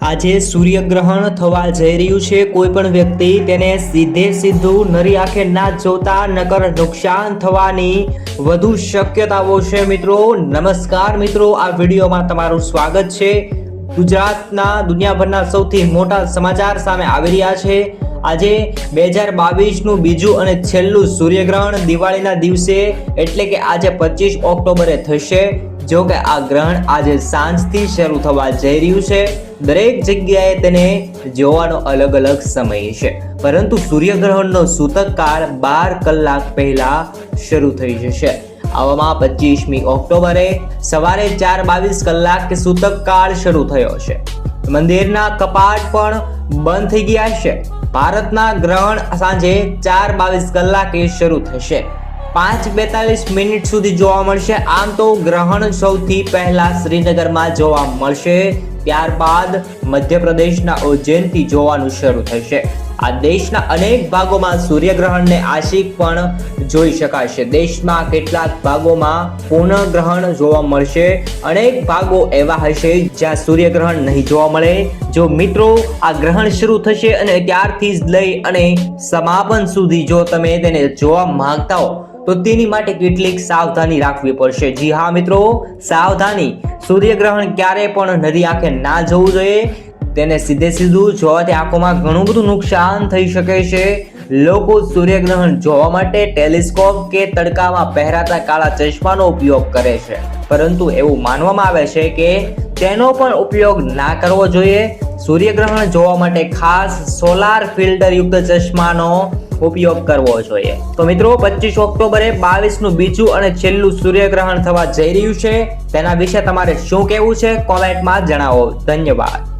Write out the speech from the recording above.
આજે સૂર્યગ્રહણ થવા જઈ રહ્યું છે. કોઈ પણ વ્યક્તિ તેને સીધે સીધું નરી આંખે ના જોતા નકર નુકસાન થવાની વધુ શક્યતાઓ છે મિત્રો. નમસ્કાર મિત્રો, આ વિડીયોમાં તમારું સ્વાગત છે. ગુજરાતના દુનિયાભરના સૌથી મોટા સમાચાર સામે આવી રહ્યા છે. આજે બે હજાર બાવીસનું બીજું અને છેલ્લું સૂર્યગ્રહણ દિવાળીના દિવસે, એટલે કે આજે પચીસ ઓક્ટોબરે થશે. જો કે આ ગ્રહણ આજે સાંજથી શરૂ થવા જઈ રહ્યું છે. દરેક જગ્યાએ તેને જોવાનો અલગ અલગ સમય છે. પરંતુ સૂર્યગ્રહણનો સૂતક કાળ બાર કલાક પહેલા શરૂ થઈ જશે. આવામાં પચીસમી ઓક્ટોબરે સવારે ચાર બાવીસ કલાક સૂતક કાળ શરૂ થયો છે. મંદિરના કપાટ પણ બંધ થઈ ગયા છે. ભારતના ગ્રહણ સાંજે ચાર બાવીસ કલાકે શરૂ થશે. પાંચ બેતાલીસ મિનિટ સુધી જોવા મળશે. આમ તો ગ્રહણ સૌથી પહેલા શ્રીનગરમાં જોવા મળશે. ત્યારબાદ મધ્યપ્રદેશના ઉજ્જૈનથી જોવાનું શરૂ થશે. આ દેશના અનેક ભાગોમાં સૂર્યગ્રહણને આશિક પણ જોઈ શકાશે. દેશમાં કેટલાક ભાગોમાં પૂર્ણ ગ્રહણ જોવા મળશે. અનેક ભાગો એવા હશે જ્યાં સૂર્યગ્રહણ નહીં જોવા મળે. જો મિત્રો, આ ગ્રહણ શરૂ થશે અને ત્યારથી જ લઈ અને સમાપન સુધી જો તમે તેને જોવા માંગતા હો, તો તેની માટે કેટલીક સાવધાની રાખવી પડશે. જી હા મિત્રો, સાવધાની સૂર્યગ્રહણ ક્યારે પણ નરી આંખે ના જવું જોઈએ. તેને સીધે સીધું જોવાથી આંખોમાં ઘણું બધું નુકસાન થઈ શકે છે. લોકો સૂર્યગ્રહણ જોવા માટે ટેલિસ્કોપ કે તડકામાં પહેરાતા કાળા ચશ્માનો ઉપયોગ કરે છે. પરંતુ એવું માનવામાં આવે છે કે તેનો પણ ઉપયોગ ના કરવો જોઈએ. સૂર્યગ્રહણ જોવા માટે ખાસ સોલાર ફિલ્ટર યુક્ત ચશ્માનો ઉપયોગ કરવો જોઈએ. તો મિત્રો પચીસ ઓક્ટોબરે બાવીસનું બીજું અને છેલ્લું સૂર્યગ્રહણ થવા જઈ રહ્યું છે. તેના વિશે તમારે શું કહેવું છે? કોમેન્ટમાં જણાવો. ધન્યવાદ.